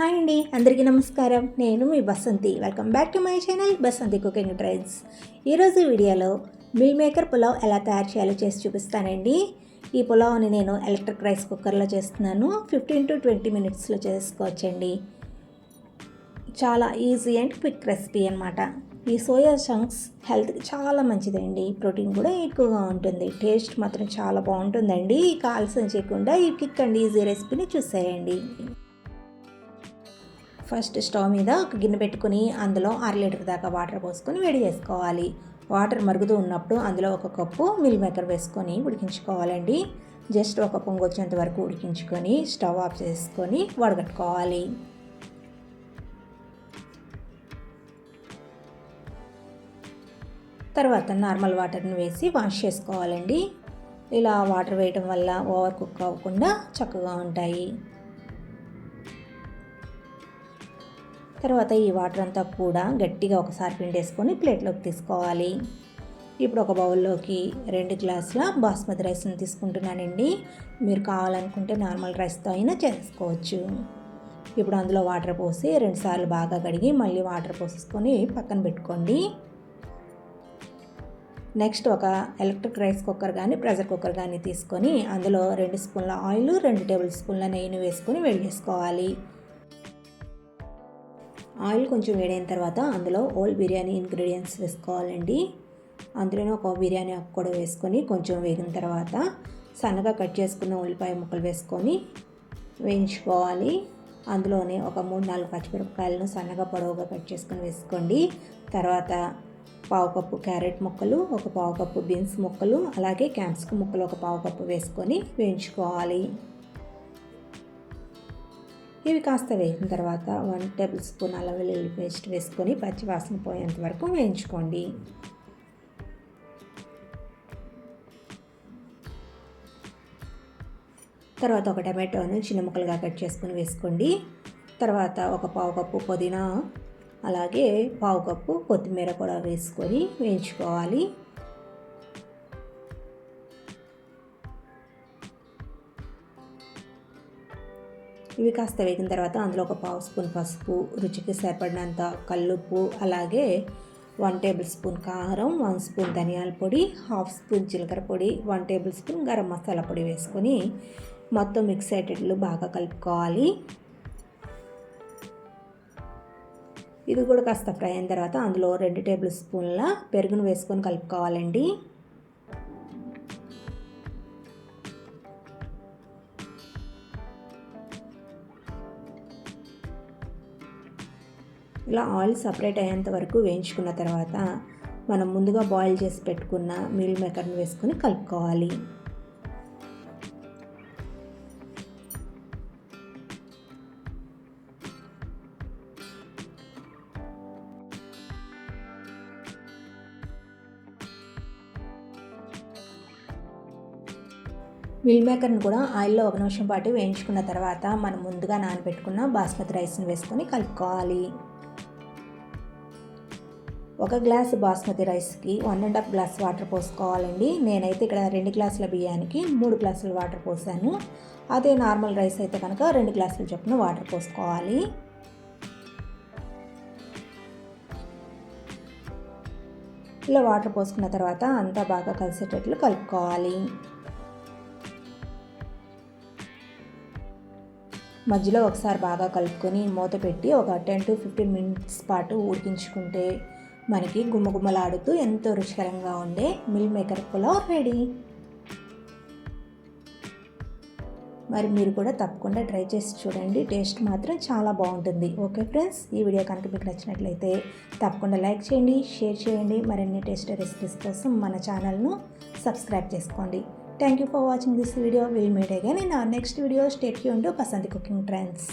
Hi అండి అందరికీ నమస్కారం. నేను మీ Basanti. Welcome back to my channel Basanti cooking trends ఈరోజు వీడియోలో మిల్ మేకర్ పులావ్ ఎలా తయారు చేయాలో చేసి చూపిస్తానండి. ఈ పులావ్ని నేను ఎలక్ట్రిక్ రైస్ కుక్కర్లో చేస్తున్నాను. ఫిఫ్టీన్ టు ట్వంటీ మినిట్స్లో చేసుకోవచ్చండి. చాలా ఈజీ అండ్ క్విక్ రెసిపీ అనమాట ఈ సోయా చంక్స్ హెల్త్కి చాలా మంచిదండి. ప్రోటీన్ కూడా ఎక్కువగా ఉంటుంది. టేస్ట్ మాత్రం చాలా బాగుంటుందండి. ఈ ఆలస్యం చేయకుండా ఈ క్విక్ అండ్ ఈజీ రెసిపీని చూసేయండి. ఫస్ట్ స్టవ్ మీద ఒక గిన్నె పెట్టుకుని అందులో అర లీటర్ దాకా వాటర్ పోసుకొని వేడి చేసుకోవాలి. వాటర్ మరుగుతూ ఉన్నప్పుడు అందులో ఒక కప్పు మిల్ మేకర్ వేసుకొని ఉడికించుకోవాలండి. జస్ట్ ఒక పొంగు వచ్చేంత వరకు ఉడికించుకొని స్టవ్ ఆఫ్ చేసుకొని వడగట్టుకోవాలి. తర్వాత నార్మల్ వాటర్ని వేసి వాష్ చేసుకోవాలండి. ఇలా వాటర్ వేయటం వల్ల ఓవర్ కుక్ అవ్వకుండా చక్కగా ఉంటాయి. తర్వాత ఈ వాటర్ అంతా కూడా గట్టిగా ఒకసారి పిండేసుకొని ప్లేట్లోకి తీసుకోవాలి. ఇప్పుడు ఒక బౌల్లోకి రెండు గ్లాసుల బాస్మతి రైస్ని తీసుకుంటున్నానండి. మీరు కావాలనుకుంటే నార్మల్ రైస్తో అయినా చేసుకోవచ్చు. ఇప్పుడు అందులో వాటర్ పోసి రెండుసార్లు బాగా కడిగి మళ్ళీ వాటర్ పోసేసుకొని పక్కన పెట్టుకోండి. నెక్స్ట్ ఒక ఎలక్ట్రిక్ రైస్ కుక్కర్ కానీ ప్రెషర్ కుక్కర్ కానీ తీసుకొని అందులో రెండు స్పూన్ల ఆయిల్ రెండు టేబుల్ స్పూన్ల నెయ్యిని వేసుకొని వేడి చేసుకోవాలి. ఆయిల్ కొంచెం వేడైన తర్వాత అందులో ఓల్ బిర్యానీ ఇంగ్రీడియంట్స్ వేసుకోవాలండి. అందులోనే ఒక బిర్యానీ ఆకు కూడా వేసుకొని కొంచెం వేగిన తర్వాత సన్నగా కట్ చేసుకున్న ఉల్లిపాయ ముక్కలు వేసుకొని వేయించుకోవాలి. అందులోనే ఒక మూడు నాలుగు పచ్చిమిరపకాయలను సన్నగా పొడవుగా కట్ చేసుకొని వేసుకోండి. తర్వాత పావు కప్పు క్యారెట్ ముక్కలు ఒక పావు కప్పు బీన్స్ ముక్కలు అలాగే క్యాప్సికం ముక్కలు ఒక పావు కప్పు వేసుకొని వేయించుకోవాలి. ఇవి కాస్త వేసిన తర్వాత వన్ టేబుల్ స్పూన్ అల్లం వెల్లుల్లి పేస్ట్ వేసుకొని పచ్చి వాసన పోయేంత వరకు వేయించుకోండి. తర్వాత ఒక టమాటోను చిన్న ముక్కలుగా కట్ చేసుకొని వేసుకోండి. తర్వాత ఒక పావు కప్పు పుదీనా అలాగే పావు కప్పు కొత్తిమీర కూడా వేసుకొని వేయించుకోవాలి. ఇవి కాస్త వేగిన తర్వాత అందులో ఒక పావు స్పూన్ పసుపు రుచికి సరిపడినంత కల్లుప్పు అలాగే వన్ టేబుల్ స్పూన్ కారం వన్ స్పూన్ ధనియాల పొడి హాఫ్ స్పూన్ జీలకర్ర పొడి one table spoon garam masala పొడి వేసుకొని మొత్తం మిక్స్ అయ్యేటట్లు బాగా కలుపుకోవాలి. ఇది కూడా కాస్త ఫ్రై అయిన తర్వాత అందులో రెండు టేబుల్ స్పూన్ల పెరుగును వేసుకొని కలుపుకోవాలండి. ఇలా ఆయిల్ సపరేట్ అయ్యేంత వరకు వేయించుకున్న తర్వాత మనం ముందుగా బాయిల్ చేసి పెట్టుకున్న మిల్ మేకర్ని వేసుకొని కలుపుకోవాలి. మిల్ మేకర్ని కూడా ఆయిల్లో ఒక నిమిషం పాటు వేయించుకున్న తర్వాత మనం ముందుగా నానబెట్టుకున్న బాస్మతి రైస్ని వేసుకొని కలుపుకోవాలి. ఒక గ్లాస్ బాస్మతి రైస్కి one and half glass water పోసుకోవాలండి. నేనైతే ఇక్కడ రెండు గ్లాసుల బియ్యానికి మూడు గ్లాసులు వాటర్ పోసాను. అదే నార్మల్ రైస్ అయితే కనుక రెండు గ్లాసుల చొప్పున వాటర్ పోసుకోవాలి. ఇలా వాటర్ పోసుకున్న తర్వాత అంతా బాగా కలిసేటట్లు కలుపుకోవాలి. మధ్యలో ఒకసారి బాగా కలుపుకొని మూత పెట్టి ఒక టెన్ టు ఫిఫ్టీన్ మినిట్స్ పాటు ఉడికించుకుంటే మనకి గుమగుమలాడుతూ ఎంతో రుచికరంగా ఉండే మిల్ మేకర్ పులావ్ రెడీ మరి మీరు కూడా తప్పకుండా ట్రై చేసి చూడండి. టేస్ట్ మాత్రం చాలా బాగుంటుంది. ఓకే ఫ్రెండ్స్ ఈ వీడియో కనుక మీకు నచ్చినట్లయితే తప్పకుండా లైక్ చేయండి షేర్ చేయండి. మరిన్ని టేస్ట్ రెసిపీస్ కోసం మన ఛానల్ను సబ్స్క్రైబ్ చేసుకోండి. Thank you for watching this video will meet again in next video stay Yoon to Pasandi cooking trends